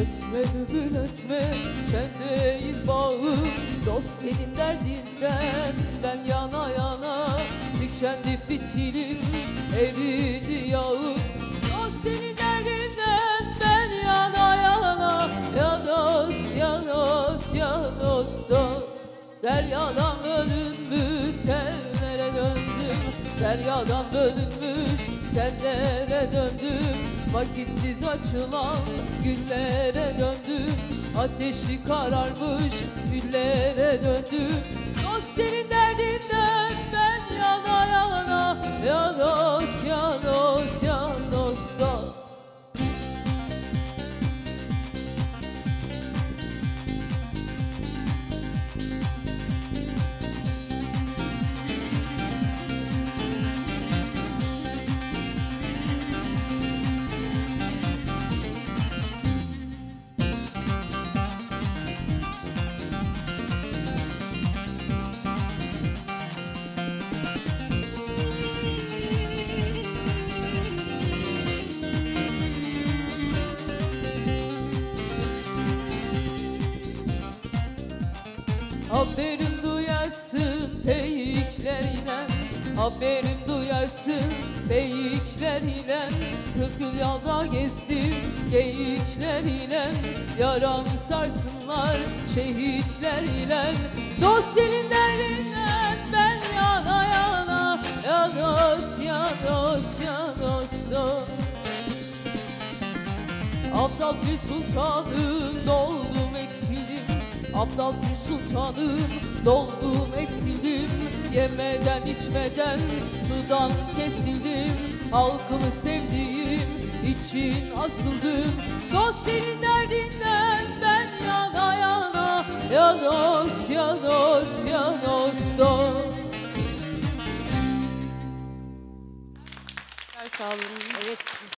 Ötme bülbül ötme sen değil bağım Dost senin derdinden ben yana yana Tükendi fitilim eridi yağım Dost senin derdinden ben yana yana Ya dost ya dost ya dost dost Deryadan bölünmüş senlere döndüm Deryadan bölünmüş senlere döndüm Vakitsiz açılan güllere döndüm. Ateşi kararmış güllere döndüm. Dost senin derdinden Haberim duyarsın peyiklerine Haberim duyarsın peyiklerine Kırk yıl yolda gezdim geyiklerine. Yaramı sarsınlar şehitlerine. Dost senin derdinden ben yana yana. Ya dost ya dost ya dost Aptal bir sultanım doldum eksildim Aptal bir sultanım doldum eksildim. Yemeden içmeden sudan kesildim. Halkımı sevdiğim için asıldım. Dost senin derdinden ben yana yana Ya dost ya dost. Ya dost dost Sağ olun.